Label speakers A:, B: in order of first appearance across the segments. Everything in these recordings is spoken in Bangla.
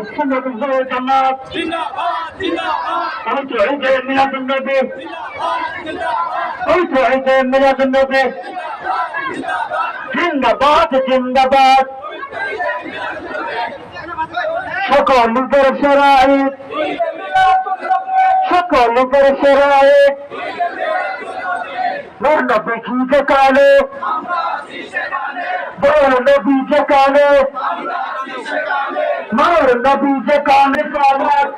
A: السنة
B: الزوء جماعة
A: قلت عيد ميلاد النبي قلت عيد ميلاد النبي جندبات جندبات شكر مصدر الشرائط شكر مصدر الشرائط نور نبي كيف قالوا বড় নবী যে কালে নর নবী যে কালে কালাত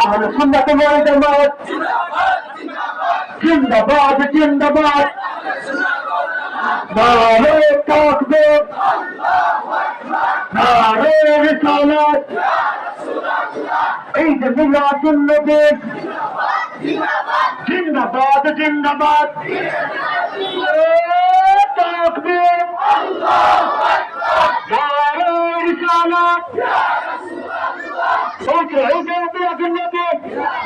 A: আহলে সুন্নাত ওয়াল জামাত। জিন্দাবাদ জিন্দাবাদ। নারে তাকবীর নারে রিসালাত। ঈদ মিলাদুন নবী। জিন্দাবাদ জিন্দাবাদ। তাকবীর جنبي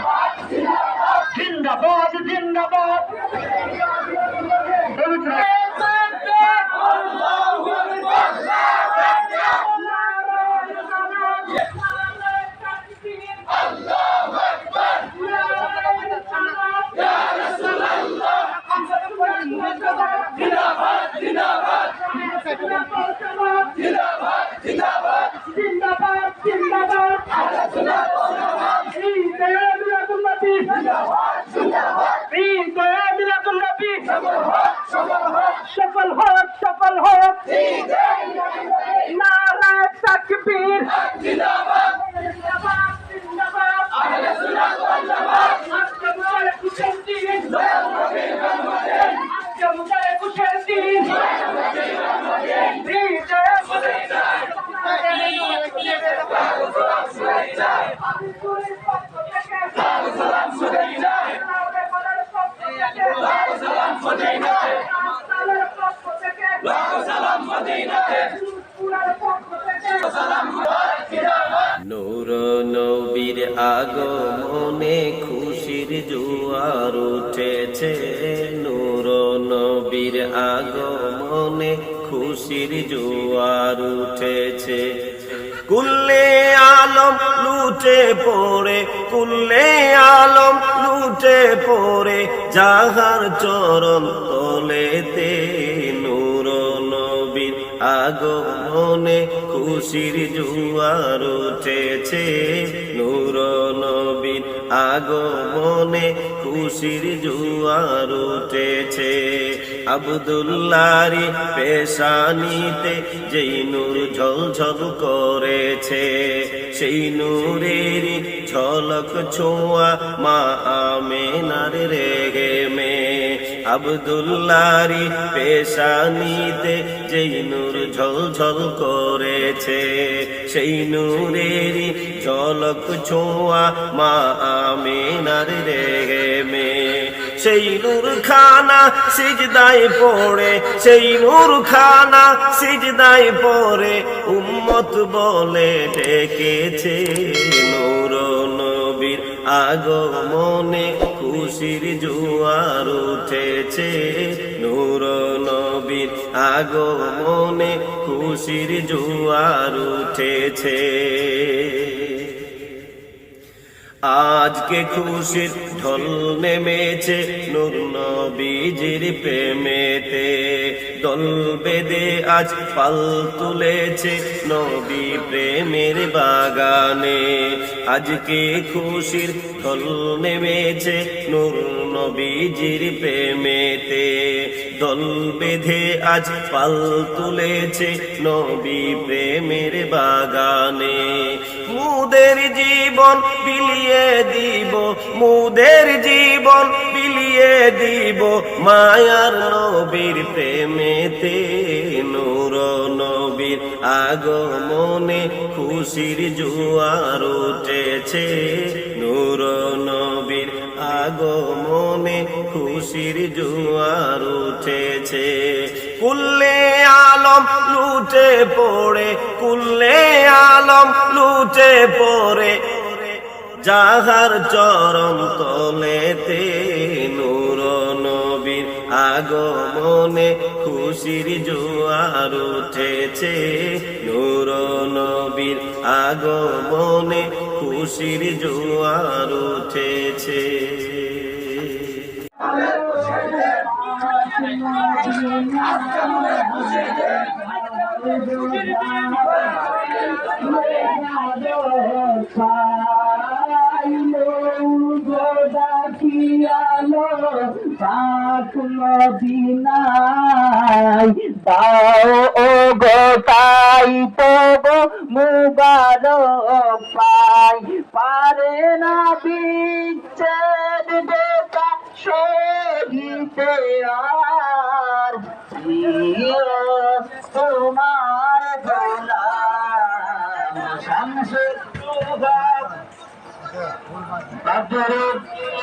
A: सफल हो
C: सफल हो नारा तकबीर জোয়ার উঠেছে নূর নবীর আগমনে, খুশির জোয়ার উঠেছে। কুল্লে আলম লুটে পড়ে, কুল্লে আলম লুটে পড়ে, যাহার চরণ তলেতে আগমনে খুশির জুয়ার উঠেছে। নূর নবীর আগমনে খুশির জুয়ার উঠেছে। আবদুল্লারি পেশানিতে যেই নূর ঝলঝল করেছে, সেই নূরেরই ঝলক ছোঁয়া মা আমেনার মে আবদুল্লারি পেশানিতে যেই নূর ঝলঝল করেছে সেই নূরেরই ঝলক ছোঁয়া মা আমেনার রে মে সেই নূর খানা সিজদায় পড়ে, সেই নূর খানা সিজদায় পড়ে, উম্মত বলে ডেকেছে নূর নবীর আগমনে, খুশির জোয়ার উঠেছে নূর নবীর আগমনে, খুশির জোয়ার উঠেছে। আজকে খুশির ঢল নেমেছে নূর নবীজির প্রেমেতে। দল বেদে আজ পাল তুলেছে নবী প্রেমের বাগানে। আজকে খুশির ঢল নেমেছে নূর নবীজির প্রেমেতে। দল বেঁধে আজ পাল তুলেছে নবী প্রেমের বাগানে। মুদের জীবন বিলিয়ে দিব, মুদের জীবন বিলিয়ে দিব, মায়ার নবীর প্রেমেতে নূর নবীর আগমনে খুশির জুয়ার উঠেছে। নূর নবীর আগমনে খুশির জুয়ার উঠেছে। কুল্লে আলম লুটে পড়ে, কুল্লে আলম লুটে পড়ে যাহার চরম তলেতে নূর নবীর আগমনে খুশির জোয়ার উঠেছে। নূর নবীর আগমনে খুশির জোয়ার উঠেছে।
D: মদিনায় দাও ও গো তাই তো গো মুবারক পাই পারে না বিচ্ছেদ দেখা সহিতে আর তোমার গোলাম শামসুর বদরুদ্দোজা